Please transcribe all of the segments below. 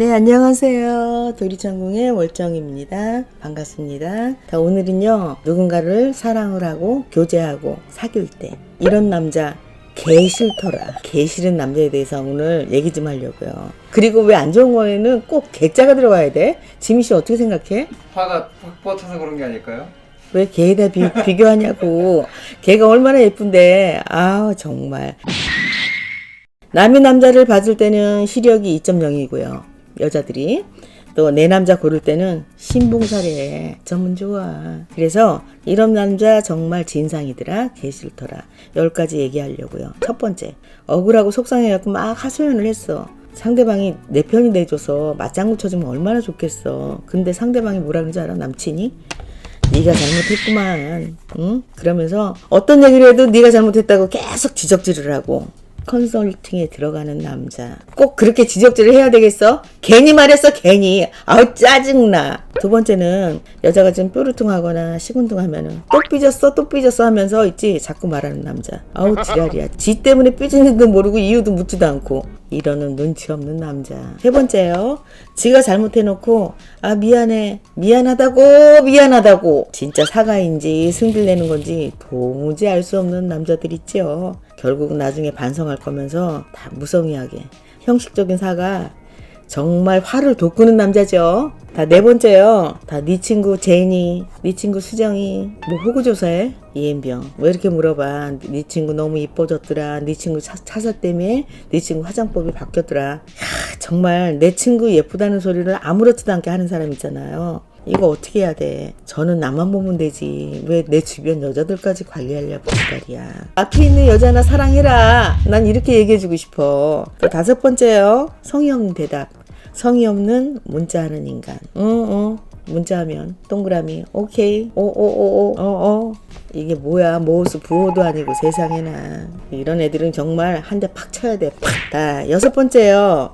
네, 안녕하세요. 도리천궁의 월정입니다. 반갑습니다. 자, 오늘은요, 누군가를 사랑을 하고, 교제하고, 사귈 때, 이런 남자, 개 싫더라. 개 싫은 남자에 대해서 오늘 얘기 좀 하려고요. 그리고 왜 안 좋은 거에는 꼭 개자가 들어가야 돼? 지미 씨 어떻게 생각해? 화가 팍 뻗쳐서 그런 게 아닐까요? 왜 개에다 비, 비교하냐고. 개가 얼마나 예쁜데. 아우, 정말. 남의 남자를 봐줄 때는 시력이 2.0이고요. 여자들이. 또 내 남자 고를 때는 신봉사래. 전문 좋아. 그래서 이런 남자 정말 진상이더라. 개 싫더라. 열 가지 얘기하려고요. 첫 번째. 억울하고 속상해갖고 막 하소연을 했어. 상대방이 내 편이 돼줘서 맞장구 쳐주면 얼마나 좋겠어. 근데 상대방이 뭐라 그러지 알아? 남친이? 네가 잘못했구만. 응? 그러면서 어떤 얘기를 해도 네가 잘못했다고 계속 지적질을 하고 컨설팅에 들어가는 남자. 꼭 그렇게 지적질을 해야 되겠어? 괜히 말했어, 괜히. 아우, 짜증나. 두 번째는 여자가 좀 뾰루퉁하거나 시군둥하면은 또 삐졌어, 또 삐졌어 하면서 있지. 자꾸 말하는 남자. 아우, 지랄이야. 지 때문에 삐지는지도 모르고 이유도 묻지도 않고. 이러는 눈치 없는 남자. 세 번째요. 지가 잘못해놓고, 아, 미안해. 미안하다고, 미안하다고. 진짜 사과인지 승질내는 건지 도무지 알 수 없는 남자들 있죠. 결국은 나중에 반성할 거면서 다 무성의하게. 형식적인 사과, 정말 화를 돋구는 남자죠. 다 네 번째요. 다 네 친구 제니, 네 친구 수정이 뭐 호구 조사해? 이엠병. 왜 이렇게 물어봐? 네 친구 너무 이뻐졌더라. 네 친구 차, 차사 때문에 네 친구 화장법이 바뀌었더라. 야, 정말 내 친구 예쁘다는 소리를 아무렇지도 않게 하는 사람 있잖아요. 이거 어떻게 해야 돼? 저는 나만 보면 되지. 왜 내 주변 여자들까지 관리하려고 지랄이야. 앞에 있는 여자나 사랑해라. 난 이렇게 얘기해주고 싶어. 또 다섯 번째요. 없는 대답. 성의 없는 문자하는 인간. 어, 어. 문자하면 동그라미. 오케이. 오 오 오 오 어 어. 이게 뭐야? 모호수 부호도 아니고 세상에나. 이런 애들은 정말 한 대 팍 쳐야 돼 팍 다. 여섯 번째요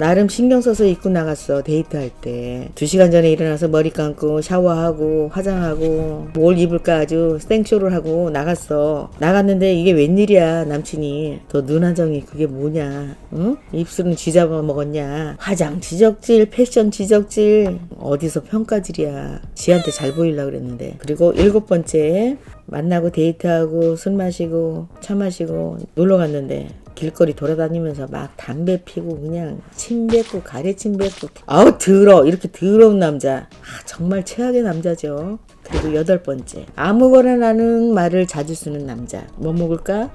나름 신경 써서 입고 나갔어 데이트할 때. 두 시간 전에 일어나서 머리 감고 샤워하고 화장하고 뭘 입을까 아주 생쇼를 하고 나갔어. 나갔는데 이게 웬일이야 남친이. 너 눈화정이 그게 뭐냐? 응? 입술은 쥐잡아 먹었냐? 화장 지적질, 패션 지적질 어디서 평가질이야. 지한테 잘 보이려 그랬는데. 그리고 일곱 번째 만나고 데이트하고 술 마시고 차 마시고 놀러 갔는데 길거리 돌아다니면서 막 담배 피고 그냥 침 뱉고 가래침 뱉고 아우 더러 이렇게 더러운 남자. 아, 정말 최악의 남자죠. 그리고 여덟 번째. 아무거나 나는 말을 자주 쓰는 남자. 뭐 먹을까?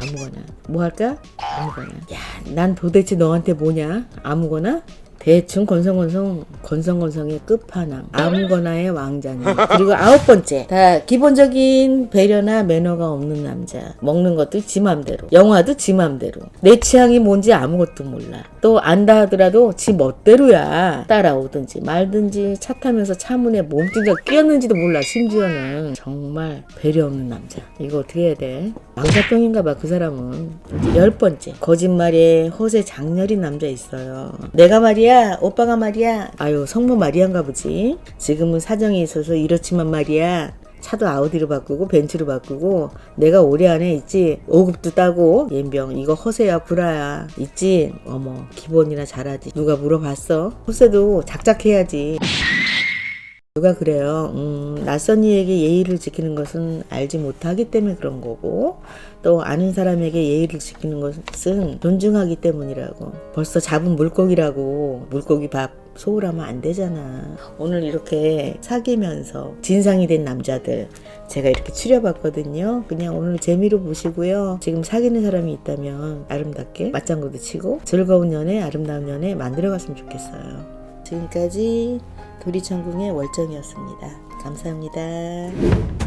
아무거나. 뭐 할까? 아무거나. 야 난 도대체 너한테 뭐냐? 아무거나 대충 건성건성 건성건성의 끝판왕 아무거나의 왕자님. 그리고 아홉 번째. 다 기본적인 배려나 매너가 없는 남자. 먹는 것도 지 맘대로. 영화도 지 맘대로. 내 취향이 뭔지 아무것도 몰라. 또 안다 하더라도 지 멋대로야. 따라오든지 말든지 차 타면서 차 문에 몸뚱이가 끼었는지도 몰라 심지어는. 정말 배려 없는 남자. 이거 어떻게 해야 돼? 왕자병인가 봐 그 사람은. 열 번째. 거짓말에 허세 장렬인 남자 있어요. 내가 말이야 오빠가 말이야. 아유 성모 마리안가 보지. 지금은 사정이 있어서 이렇지만 말이야. 차도 아우디로 바꾸고 벤츠로 바꾸고 내가 올해 안에 있지? 5급도 따고. 옌병 이거 허세야 구라야. 있지? 어머 기본이나 잘하지. 누가 물어봤어? 허세도 작작해야지 누가 그래요. 음, 낯선 이에게 예의를 지키는 것은 알지 못하기 때문에 그런 거고, 또 아는 사람에게 예의를 지키는 것은 존중하기 때문이라고. 벌써 잡은 물고기라고 물고기 밥 소홀하면 안 되잖아. 오늘 이렇게 사귀면서 진상이 된 남자들 제가 이렇게 추려봤거든요. 그냥 오늘 재미로 보시고요. 지금 사귀는 사람이 있다면 아름답게 맞장구도 치고 즐거운 연애, 아름다운 연애 만들어갔으면 좋겠어요. 지금까지 도리천궁의 월정이었습니다. 감사합니다.